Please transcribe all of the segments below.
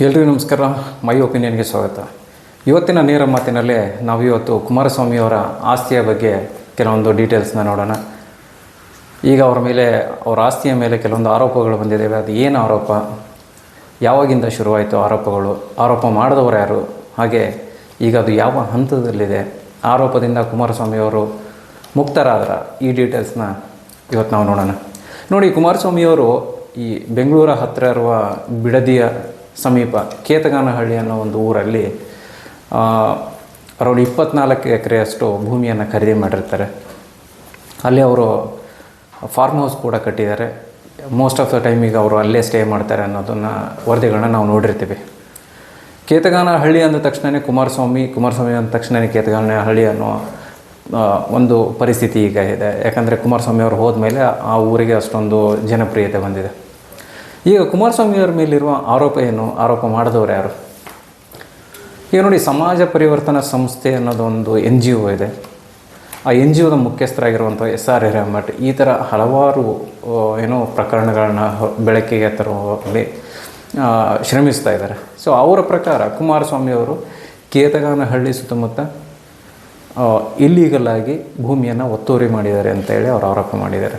ಎಲ್ರಿಗೂ ನಮಸ್ಕಾರ. ಮೈ ಒಪಿನಿಯನ್ಗೆ ಸ್ವಾಗತ. ಇವತ್ತಿನ ನೇರ ಮಾತಿನಲ್ಲಿ ನಾವು ಇವತ್ತು ಕುಮಾರಸ್ವಾಮಿಯವರ ಆಸ್ತಿಯ ಬಗ್ಗೆ ಕೆಲವೊಂದು ಡೀಟೇಲ್ಸ್ನ ನೋಡೋಣ. ಈಗ ಅವರ ಮೇಲೆ, ಅವರ ಆಸ್ತಿಯ ಮೇಲೆ ಕೆಲವೊಂದು ಆರೋಪಗಳು ಬಂದಿದ್ದಾವೆ ಅದು ಏನು ಆರೋಪ? ಯಾವಾಗಿಂದ ಶುರುವಾಯಿತು ಆರೋಪಗಳು? ಆರೋಪ ಮಾಡಿದವರು ಯಾರು? ಹಾಗೆ ಈಗ ಅದು ಯಾವ ಹಂತದಲ್ಲಿದೆ? ಆರೋಪದಿಂದ ಕುಮಾರಸ್ವಾಮಿಯವರು ಮುಕ್ತರಾದ್ರ ಈ ಡೀಟೇಲ್ಸ್ನ ಇವತ್ತು ನಾವು ನೋಡೋಣ. ನೋಡಿ ಕುಮಾರಸ್ವಾಮಿಯವರು ಈ ಬೆಂಗಳೂರ ಹತ್ತಿರ ಇರುವ ಬಿಡದಿಯ ಸಮೀಪ ಕೇತಗಾನಹಳ್ಳಿ ಅನ್ನೋ ಒಂದು ಊರಲ್ಲಿ ಅರೌಂಡ್ ಇಪ್ಪತ್ನಾಲ್ಕು ಎಕರೆಯಷ್ಟು ಭೂಮಿಯನ್ನು ಖರೀದಿ ಮಾಡಿರ್ತಾರೆ. ಅಲ್ಲಿ ಅವರು ಫಾರ್ಮ್ ಹೌಸ್ ಕೂಡ ಕಟ್ಟಿದ್ದಾರೆ. ಮೋಸ್ಟ್ ಆಫ್ ದ ಟೈಮಿಗೆ ಅವರು ಅಲ್ಲೇ ಸ್ಟೇ ಮಾಡ್ತಾರೆ ಅನ್ನೋದನ್ನು ವರದಿಗಳನ್ನ ನಾವು ನೋಡಿರ್ತೀವಿ. ಕೇತಗಾನ ಹಳ್ಳಿ ಅಂದ ತಕ್ಷಣವೇ ಕುಮಾರಸ್ವಾಮಿ ಕುಮಾರಸ್ವಾಮಿ ಅಂದ ತಕ್ಷಣವೇ ಕೇತಗಾನ ಹಳ್ಳಿ ಅನ್ನೋ ಒಂದು ಪರಿಸ್ಥಿತಿ ಈಗ ಇದೆ. ಯಾಕಂದರೆ ಕುಮಾರಸ್ವಾಮಿ ಅವರು ಹೋದ ಮೇಲೆ ಆ ಊರಿಗೆ ಅಷ್ಟೊಂದು ಜನಪ್ರಿಯತೆ ಬಂದಿದೆ. ಈಗ ಕುಮಾರಸ್ವಾಮಿಯವರ ಮೇಲಿರುವ ಆರೋಪ ಏನು? ಆರೋಪ ಮಾಡಿದವರು ಯಾರು? ಈಗ ನೋಡಿ, ಸಮಾಜ ಪರಿವರ್ತನಾ ಸಂಸ್ಥೆ ಅನ್ನೋದೊಂದು ಎನ್ ಜಿ ಒ ಇದೆ. ಆ ಎನ್ ಜಿ ಒದ ಮುಖ್ಯಸ್ಥರಾಗಿರುವಂಥ ಎಸ್ ಆರ್ ಹಿರೇಮಠ್ ಈ ಥರ ಹಲವಾರು ಏನೋ ಪ್ರಕರಣಗಳನ್ನ ಬೆಳಕಿಗೆ ತರುವಲ್ಲಿ ಶ್ರಮಿಸ್ತಾ ಇದ್ದಾರೆ. ಸೊ ಅವರ ಪ್ರಕಾರ ಕುಮಾರಸ್ವಾಮಿಯವರು ಕೇತಗಾನಹಳ್ಳಿ ಸುತ್ತಮುತ್ತ ಇಲ್ಲೀಗಲ್ ಆಗಿ ಭೂಮಿಯನ್ನು ಒತ್ತುವರಿ ಮಾಡಿದ್ದಾರೆ ಅಂತೇಳಿ ಅವರು ಆರೋಪ ಮಾಡಿದ್ದಾರೆ.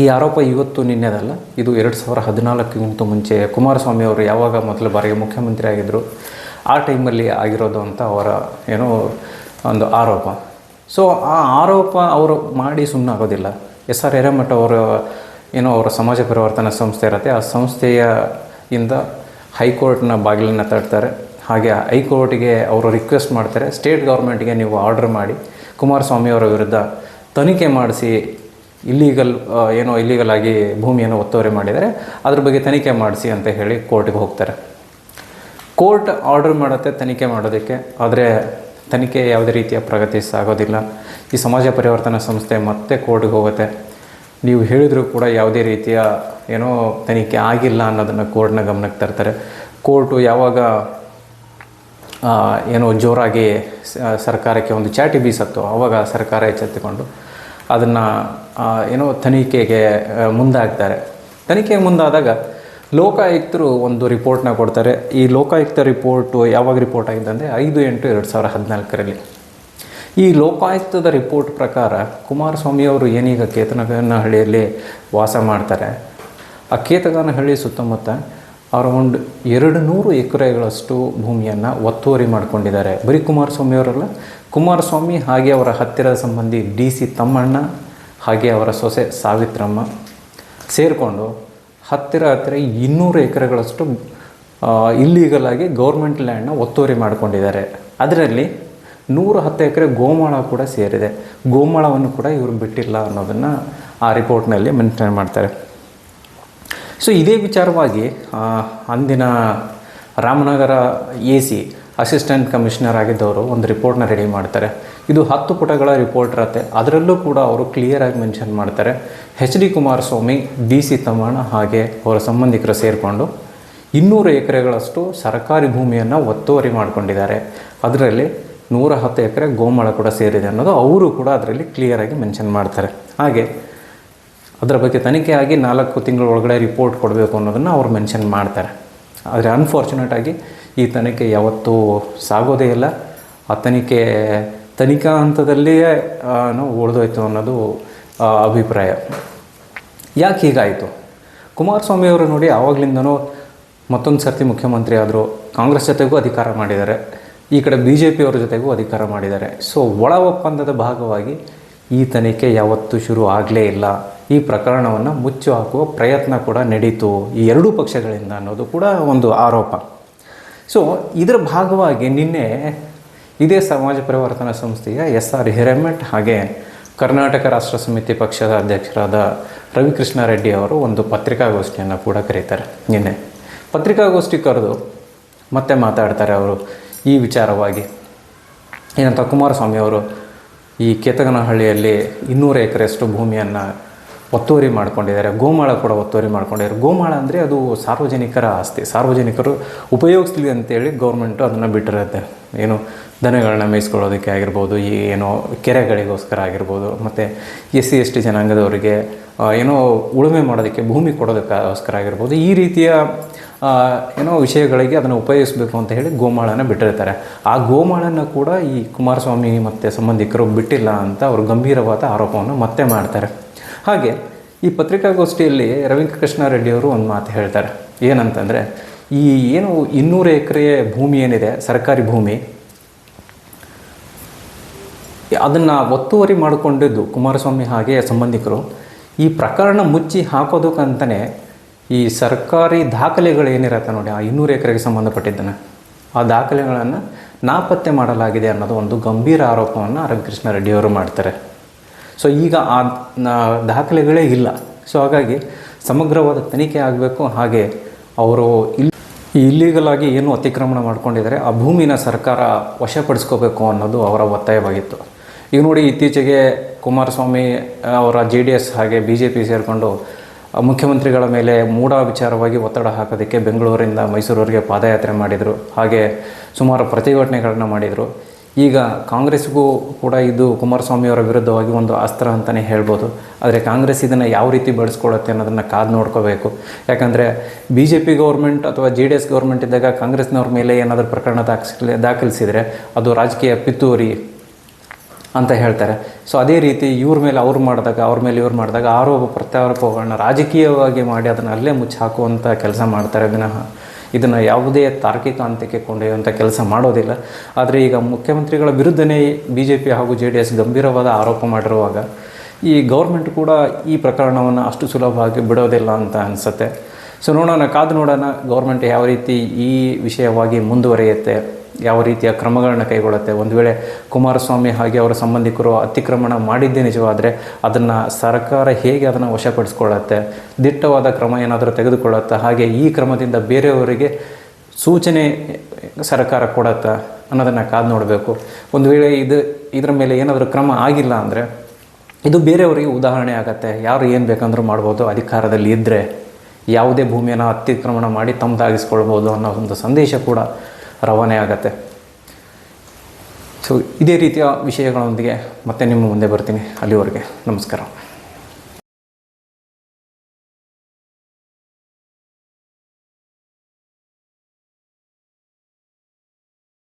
ಈ ಆರೋಪ ಇವತ್ತು ನಿನ್ನೆದಲ್ಲ, ಇದು ಎರಡು ಸಾವಿರ ಹದಿನಾಲ್ಕಿಗಿಂತ ಮುಂಚೆ ಕುಮಾರಸ್ವಾಮಿ ಅವರು ಯಾವಾಗ ಮೊದಲ ಬಾರಿಗೆ ಮುಖ್ಯಮಂತ್ರಿ ಆಗಿದ್ದರು ಆ ಟೈಮಲ್ಲಿ ಆಗಿರೋದು ಅಂತ ಅವರ ಏನೋ ಒಂದು ಆರೋಪ. ಸೊ ಆ ಆರೋಪ ಅವರು ಮಾಡಿ ಸುಮ್ಮನಾಗೋದಿಲ್ಲ ಎಸ್ ಆರ್ ಹಿರೇಮಠ ಅವರ ಏನೋ ಅವರ ಸಮಾಜ ಪರಿವರ್ತನಾ ಸಂಸ್ಥೆ ಇರುತ್ತೆ, ಆ ಸಂಸ್ಥೆಯ ಇಂದ ಹೈಕೋರ್ಟ್ನ ಬಾಗಿಲನ್ನು ತಟ್ತಾರೆ. ಹಾಗೆ ಹೈಕೋರ್ಟ್ಗೆ ಅವರು ರಿಕ್ವೆಸ್ಟ್ ಮಾಡ್ತಾರೆ, ಸ್ಟೇಟ್ ಗೌರ್ಮೆಂಟ್ಗೆ ನೀವು ಆರ್ಡರ್ ಮಾಡಿ, ಕುಮಾರಸ್ವಾಮಿ ಅವರ ವಿರುದ್ಧ ತನಿಖೆ ಮಾಡಿಸಿ ಇಲ್ಲೀಗಲ್ ಏನೋ ಇಲ್ಲೀಗಲ್ ಆಗಿ ಭೂಮಿಯನ್ನು ಒತ್ತುವರಿ ಮಾಡಿದರೆ ಅದ್ರ ಬಗ್ಗೆ ತನಿಖೆ ಮಾಡಿಸಿ ಅಂತ ಹೇಳಿ ಕೋರ್ಟ್ಗೆ ಹೋಗ್ತಾರೆ. ಕೋರ್ಟ್ ಆರ್ಡರ್ ಮಾಡುತ್ತೆ, ತನಿಖೆ ಮಾಡೋದಕ್ಕೆ. ಆದರೆ ತನಿಖೆ ಯಾವುದೇ ರೀತಿಯ ಪ್ರಗತಿ ಸಾಗೋದಿಲ್ಲ. ಈ ಸಮಾಜ ಪರಿವರ್ತನಾ ಸಂಸ್ಥೆ ಮತ್ತೆ ಕೋರ್ಟ್ಗೆ ಹೋಗುತ್ತೆ. ನೀವು ಹೇಳಿದರೂ ಕೂಡ ಯಾವುದೇ ರೀತಿಯ ಏನೋ ತನಿಖೆ ಆಗಿಲ್ಲ ಅನ್ನೋದನ್ನು ಕೋರ್ಟ್ನ ಗಮನಕ್ಕೆ ತರ್ತಾರೆ. ಕೋರ್ಟು ಯಾವಾಗ ಏನೋ ಜೋರಾಗಿ ಸರ್ಕಾರಕ್ಕೆ ಒಂದು ಚಾಟಿ ಬೀಸತ್ತೋ ಆವಾಗ ಸರ್ಕಾರ ಎಚ್ಚೆತ್ತುಕೊಂಡು ಅದನ್ನು ಏನೋ ತನಿಖೆಗೆ ಮುಂದಾಗ್ತಾರೆ. ತನಿಖೆಗೆ ಮುಂದಾದಾಗ ಲೋಕಾಯುಕ್ತರು ಒಂದು ರಿಪೋರ್ಟ್ನ ಕೊಡ್ತಾರೆ. ಈ ಲೋಕಾಯುಕ್ತ ರಿಪೋರ್ಟು ಯಾವಾಗ ರಿಪೋರ್ಟ್ ಆಗಿದೆ ಅಂದರೆ ಐದು ಎಂಟು ಎರಡು ಸಾವಿರ ಹದಿನಾಲ್ಕರಲ್ಲಿ. ಈ ಲೋಕಾಯುಕ್ತದ ರಿಪೋರ್ಟ್ ಪ್ರಕಾರ ಕುಮಾರಸ್ವಾಮಿಯವರು ಏನೀಗ ಕೇತನಗನಹಳ್ಳಿಯಲ್ಲಿ ವಾಸ ಮಾಡ್ತಾರೆ, ಆ ಕೇತಗನಹಳ್ಳಿ ಸುತ್ತಮುತ್ತ ಅರೌಂಡ್ ಎರಡು ನೂರು ಎಕರೆಗಳಷ್ಟು ಭೂಮಿಯನ್ನು ಒತ್ತುವರಿ ಮಾಡಿಕೊಂಡಿದ್ದಾರೆ. ಬರೀ ಕುಮಾರಸ್ವಾಮಿಯವರಲ್ಲ ಕುಮಾರಸ್ವಾಮಿ ಹಾಗೆ ಅವರ ಹತ್ತಿರದ ಸಂಬಂಧಿ ಡಿ ಸಿ ತಮ್ಮಣ್ಣ ಹಾಗೆ ಅವರ ಸೊಸೆ ಸಾವಿತ್ರಮ್ಮ ಸೇರಿಕೊಂಡು ಹತ್ತಿರ ಹತ್ತಿರ ಇನ್ನೂರು ಎಕರೆಗಳಷ್ಟು ಇಲ್ಲೀಗಲಾಗಿ ಗೌರ್ಮೆಂಟ್ ಲ್ಯಾಂಡ್ನ ಒತ್ತುವರಿ ಮಾಡಿಕೊಂಡಿದ್ದಾರೆ. ಅದರಲ್ಲಿ ನೂರ ಹತ್ತು ಎಕರೆ ಗೋಮಾಳ ಕೂಡ ಸೇರಿದೆ. ಗೋಮಾಳವನ್ನು ಕೂಡ ಇವರು ಬಿಟ್ಟಿಲ್ಲ ಅನ್ನೋದನ್ನು ಆ ರಿಪೋರ್ಟ್ನಲ್ಲಿ ಮೆನ್ಷನ್ ಮಾಡ್ತಾರೆ. ಸೊ ಇದೇ ವಿಚಾರವಾಗಿ ಅಂದಿನ Ramanagara A C assistant commissioner ಆಗಿದ್ದವರು ಒಂದು ರಿಪೋರ್ಟ್ನ ರೆಡಿ ಮಾಡ್ತಾರೆ. ಇದು ಹತ್ತು ಪುಟಗಳ ರಿಪೋರ್ಟ್ ಇರತ್ತೆ. ಅದರಲ್ಲೂ ಕೂಡ ಅವರು ಕ್ಲಿಯರಾಗಿ ಮೆನ್ಷನ್ ಮಾಡ್ತಾರೆ. H D Kumaraswamy, D C Thammanna ಹಾಗೆ ಅವರ ಸಂಬಂಧಿಕರು ಸೇರಿಕೊಂಡು ಇನ್ನೂರು ಎಕರೆಗಳಷ್ಟು ಸರ್ಕಾರಿ ಭೂಮಿಯನ್ನು ಒತ್ತುವರಿ ಮಾಡಿಕೊಂಡಿದ್ದಾರೆ. ಅದರಲ್ಲಿ ನೂರ ಹತ್ತು ಎಕರೆ ಗೋಮಾಳ ಕೂಡ ಸೇರಿದೆ ಅನ್ನೋದು ಅವರು ಕೂಡ ಅದರಲ್ಲಿ ಕ್ಲಿಯರಾಗಿ ಮೆನ್ಷನ್ ಮಾಡ್ತಾರೆ. ಹಾಗೆ ಅದರ ಬಗ್ಗೆ ತನಿಖೆ ಆಗಿ ನಾಲ್ಕು ತಿಂಗಳ ಒಳಗಡೆ ರಿಪೋರ್ಟ್ ಕೊಡಬೇಕು ಅನ್ನೋದನ್ನು ಅವ್ರು ಮೆನ್ಷನ್ ಮಾಡ್ತಾರೆ. ಆದರೆ ಅನ್ಫಾರ್ಚುನೇಟ್ ಆಗಿ ಈ ತನಿಖೆ ಯಾವತ್ತೂ ಸಾಗೋದೇ ಇಲ್ಲ. ಆ ತನಿಖೆ ತನಿಖಾ ಹಂತದಲ್ಲಿಯೇ ಉಳಿದೋಯ್ತು ಅನ್ನೋದು ಅಭಿಪ್ರಾಯ. ಯಾಕೆ ಹೀಗಾಯಿತು? ಕುಮಾರಸ್ವಾಮಿ ಅವರು ನೋಡಿ, ಆವಾಗಲಿಂದನೂ ಮತ್ತೊಂದು ಸರ್ತಿ ಮುಖ್ಯಮಂತ್ರಿ ಆದರು ಕಾಂಗ್ರೆಸ್ ಜೊತೆಗೂ ಅಧಿಕಾರ ಮಾಡಿದ್ದಾರೆ. ಈ ಕಡೆ ಬಿ ಜೆ ಪಿಯವರ ಜೊತೆಗೂ ಅಧಿಕಾರ ಮಾಡಿದ್ದಾರೆ. ಸೊ ಒಳ ಒಪ್ಪಂದದ ಭಾಗವಾಗಿ ಈ ತನಿಖೆ ಯಾವತ್ತೂ ಶುರು ಆಗಲೇ ಇಲ್ಲ. ಈ ಪ್ರಕರಣವನ್ನು ಮುಚ್ಚು ಹಾಕುವ ಪ್ರಯತ್ನ ಕೂಡ ನಡೀತು. ಈ ಎರಡೂ ಪಕ್ಷಗಳಿಂದ ಅನ್ನೋದು ಕೂಡ ಒಂದು ಆರೋಪ. ಸೊ ಇದರ ಭಾಗವಾಗಿ ನಿನ್ನೆ ಇದೇ ಸಮಾಜ ಪರಿವರ್ತನಾ ಸಂಸ್ಥೆಯ ಎಸ್ ಆರ್ ಹಿರೇಮಠ್ ಹಾಗೆ ಕರ್ನಾಟಕ ರಾಷ್ಟ್ರ ಸಮಿತಿ ಪಕ್ಷದ ಅಧ್ಯಕ್ಷರಾದ ರವಿಕೃಷ್ಣ ರೆಡ್ಡಿ ಅವರು ಒಂದು ಪತ್ರಿಕಾಗೋಷ್ಠಿಯನ್ನು ಕೂಡ ಕರೀತಾರೆ ನಿನ್ನೆ. ಪತ್ರಿಕಾಗೋಷ್ಠಿ ಕರೆದು ಮತ್ತೆ ಮಾತಾಡ್ತಾರೆ ಅವರು ಈ ವಿಚಾರವಾಗಿ. ಏನಂತ ಕುಮಾರಸ್ವಾಮಿ ಅವರು ಈ ಕೇತಗನಹಳ್ಳಿಯಲ್ಲಿ ಇನ್ನೂರು ಎಕರೆಷ್ಟು ಭೂಮಿಯನ್ನು ಒತ್ತುವರಿ ಮಾಡ್ಕೊಂಡಿದ್ದಾರೆ. ಗೋಮಾಳ ಕೂಡ ಒತ್ತುವರಿ ಮಾಡ್ಕೊಂಡಿದ್ದಾರೆ. ಗೋಮಾಳ ಅಂದರೆ ಅದು ಸಾರ್ವಜನಿಕರ ಆಸ್ತಿ. ಸಾರ್ವಜನಿಕರು ಉಪಯೋಗಿಸ್ಲಿ ಅಂತೇಳಿ ಗೌರ್ಮೆಂಟು ಅದನ್ನು ಬಿಟ್ಟಿರುತ್ತೆ. ಏನು ದನಗಳನ್ನ ಮೇಯಿಸ್ಕೊಳ್ಳೋದಕ್ಕೆ ಆಗಿರ್ಬೋದು ಈ ಏನೋ ಕೆರೆಗಳಿಗೋಸ್ಕರ ಆಗಿರ್ಬೋದು, ಮತ್ತು ಎಸ್ ಸಿ ಎಸ್ ಟಿ ಜನಾಂಗದವರಿಗೆ ಏನೋ ಉಳುಮೆ ಮಾಡೋದಕ್ಕೆ ಭೂಮಿ ಕೊಡೋದಕ್ಕೋಸ್ಕರ ಆಗಿರ್ಬೋದು, ಈ ರೀತಿಯ ಏನೋ ವಿಷಯಗಳಿಗೆ ಅದನ್ನು ಉಪಯೋಗಿಸಬೇಕು ಅಂತ ಹೇಳಿ ಗೋಮಾಳನ ಬಿಟ್ಟಿರ್ತಾರೆ. ಆ ಗೋಮಾಳನ ಕೂಡ ಈ ಕುಮಾರಸ್ವಾಮಿ ಮತ್ತು ಸಂಬಂಧಿಕರು ಬಿಟ್ಟಿಲ್ಲ ಅಂತ ಅವರು ಗಂಭೀರವಾದ ಆರೋಪವನ್ನು ಮತ್ತೆ ಮಾಡ್ತಾರೆ. ಹಾಗೆ ಈ ಪತ್ರಿಕಾಗೋಷ್ಠಿಯಲ್ಲಿ ರವಿಕೃಷ್ಣ ರೆಡ್ಡಿಯವರು ಒಂದು ಮಾತು ಹೇಳ್ತಾರೆ. ಏನಂತಂದರೆ, ಈ ಏನು ಇನ್ನೂರು ಎಕರೆ ಭೂಮಿ ಏನಿದೆ, ಸರ್ಕಾರಿ ಭೂಮಿ, ಅದನ್ನು ಒತ್ತುವರಿ ಮಾಡಿಕೊಂಡಿದ್ದು ಕುಮಾರಸ್ವಾಮಿ ಹಾಗೆ ಸಂಬಂಧಿಕರು, ಈ ಪ್ರಕರಣ ಮುಚ್ಚಿ ಹಾಕೋದಕ್ಕಂತಲೇ ಈ ಸರ್ಕಾರಿ ದಾಖಲೆಗಳು ಏನಿರತ್ತೆ ನೋಡಿ, ಆ ಇನ್ನೂರು ಎಕರೆಗೆ ಸಂಬಂಧಪಟ್ಟಿದ್ದನ್ನು. ಆ ದಾಖಲೆಗಳನ್ನು ನಾಪತ್ತೆ ಮಾಡಲಾಗಿದೆ ಅನ್ನೋದು ಒಂದು ಗಂಭೀರ ಆರೋಪವನ್ನು ರವಿಕೃಷ್ಣ ರೆಡ್ಡಿಯವರು ಮಾಡ್ತಾರೆ. ಸೊ ಈಗ ಆ ದಾಖಲೆಗಳೇ ಇಲ್ಲ. ಸೊ ಹಾಗಾಗಿ ಸಮಗ್ರವಾದ ತನಿಖೆ ಆಗಬೇಕು. ಹಾಗೆ ಅವರು ಇಲ್ಲಿ ಇಲ್ಲಿಗಲ್ ಆಗಿ ಏನು ಅತಿಕ್ರಮಣ ಮಾಡ್ಕೊಂಡಿದ್ದಾರೆ, ಆ ಭೂಮಿನ ಸರ್ಕಾರ ವಶಪಡಿಸ್ಕೋಬೇಕು ಅನ್ನೋದು ಅವರ ಒತ್ತಾಯವಾಗಿತ್ತು. ಈಗ ನೋಡಿ, ಇತ್ತೀಚೆಗೆ ಕುಮಾರಸ್ವಾಮಿ ಅವರ ಜೆ ಡಿ ಎಸ್ ಹಾಗೆ ಬಿ ಜೆ ಪಿ ಸೇರಿಕೊಂಡು ಮುಖ್ಯಮಂತ್ರಿಗಳ ಮೇಲೆ ಮೂಢ ವಿಚಾರವಾಗಿ ಒತ್ತಡ ಹಾಕೋದಕ್ಕೆ ಬೆಂಗಳೂರಿಂದ ಮೈಸೂರವರೆಗೆ ಪಾದಯಾತ್ರೆ ಮಾಡಿದರು. ಹಾಗೆ ಸುಮಾರು ಪ್ರತಿಭಟನೆಗಳನ್ನು ಮಾಡಿದರು. ಈಗ ಕಾಂಗ್ರೆಸ್ಗೂ ಕೂಡ ಇದು ಕುಮಾರಸ್ವಾಮಿಯವರ ವಿರುದ್ಧವಾಗಿ ಒಂದು ಅಸ್ತ್ರ ಅಂತಲೇ ಹೇಳ್ಬೋದು. ಆದರೆ ಕಾಂಗ್ರೆಸ್ ಇದನ್ನು ಯಾವ ರೀತಿ ಬಳಸ್ಕೊಳ್ಳುತ್ತೆ ಅನ್ನೋದನ್ನು ಕಾದು ನೋಡ್ಕೋಬೇಕು. ಯಾಕಂದರೆ ಬಿ ಜೆ ಪಿ ಗೌರ್ಮೆಂಟ್ ಅಥವಾ ಜೆ ಡಿ ಎಸ್ ಗೌರ್ಮೆಂಟ್ ಇದ್ದಾಗ ಕಾಂಗ್ರೆಸ್ನವ್ರ ಮೇಲೆ ಏನಾದರೂ ಪ್ರಕರಣ ದಾಖಲಿಸಿ ದಾಖಲಿಸಿದರೆ ಅದು ರಾಜಕೀಯ ಪಿತೂರಿ ಅಂತ ಹೇಳ್ತಾರೆ. ಸೊ ಅದೇ ರೀತಿ ಇವ್ರ ಮೇಲೆ ಅವ್ರು ಮಾಡಿದಾಗ, ಅವ್ರ ಮೇಲೆ ಇವ್ರು ಮಾಡಿದಾಗ ಆರೋಪ ಪ್ರತ್ಯಾರೋಪಗಳನ್ನ ರಾಜಕೀಯವಾಗಿ ಮಾಡಿ ಅದನ್ನು ಅಲ್ಲೇ ಮುಚ್ಚಿ ಹಾಕುವಂಥ ಕೆಲಸ ಮಾಡ್ತಾರೆ ವಿನಃ. ಇದನ್ನು ಯಾವುದೇ ತಾರ್ಕಿಕ ಅಂತ್ಯಕ್ಕೆ ಕೊಂಡೊಯ್ಯುವಂಥ ಕೆಲಸ ಮಾಡೋದಿಲ್ಲ. ಆದರೆ ಈಗ ಮುಖ್ಯಮಂತ್ರಿಗಳ ವಿರುದ್ಧನೇ ಬಿ ಜೆ ಪಿ ಹಾಗೂ ಜೆ ಡಿ ಎಸ್ ಗಂಭೀರವಾದ ಆರೋಪ ಮಾಡಿರುವಾಗ ಈ ಗೌರ್ಮೆಂಟ್ ಕೂಡ ಈ ಪ್ರಕರಣವನ್ನು ಅಷ್ಟು ಸುಲಭವಾಗಿ ಬಿಡೋದಿಲ್ಲ ಅಂತ ಅನಿಸುತ್ತೆ. ಸೊ ನೋಡೋಣ, ಕಾದು ನೋಡೋಣ ಗೌರ್ಮೆಂಟ್ ಯಾವ ರೀತಿ ಈ ವಿಷಯವಾಗಿ ಮುಂದುವರಿಯುತ್ತೆ. ಯಾವ ರೀತಿಯ ಕ್ರಮಗಳನ್ನು ಕೈಗೊಳ್ಳುತ್ತೆ? ಒಂದು ವೇಳೆ ಕುಮಾರಸ್ವಾಮಿ ಹಾಗೆ ಅವರ ಸಂಬಂಧಿಕರು ಅತಿಕ್ರಮಣ ಮಾಡಿದ್ದೇ ನಿಜವಾದರೆ ಅದನ್ನು ಸರ್ಕಾರ ಹೇಗೆ ಅದನ್ನು ವಶಪಡಿಸ್ಕೊಳ್ಳುತ್ತೆ? ದಿಟ್ಟವಾದ ಕ್ರಮ ಏನಾದರೂ ತೆಗೆದುಕೊಳ್ಳುತ್ತಾ? ಹಾಗೆ ಈ ಕ್ರಮದಿಂದ ಬೇರೆಯವರಿಗೆ ಸೂಚನೆ ಸರ್ಕಾರ ಕೊಡತ್ತಾ ಅನ್ನೋದನ್ನು ಕಾದು ನೋಡಬೇಕು. ಒಂದು ವೇಳೆ ಇದು, ಇದರ ಮೇಲೆ ಏನಾದರೂ ಕ್ರಮ ಆಗಿಲ್ಲ ಅಂದರೆ ಇದು ಬೇರೆಯವರಿಗೆ ಉದಾಹರಣೆ ಆಗತ್ತೆ. ಯಾರು ಏನು ಬೇಕಂದರೂ ಮಾಡ್ಬೋದು. ಅಧಿಕಾರದಲ್ಲಿ ಇದ್ದರೆ ಯಾವುದೇ ಭೂಮಿಯನ್ನು ಅತಿಕ್ರಮಣ ಮಾಡಿ ತಮ್ಮದಾಗಿಸ್ಕೊಳ್ಬೋದು ಅನ್ನೋ ಒಂದು ಸಂದೇಶ ಕೂಡ ರವಾನೆ ಆಗತ್ತೆ. ಸೊ ಇದೇ ರೀತಿಯ ವಿಷಯಗಳೊಂದಿಗೆ ಮತ್ತೆ ನಿಮ್ಮ ಮುಂದೆ ಬರ್ತೀನಿ. ಅಲ್ಲಿವರೆಗೆ ನಮಸ್ಕಾರ.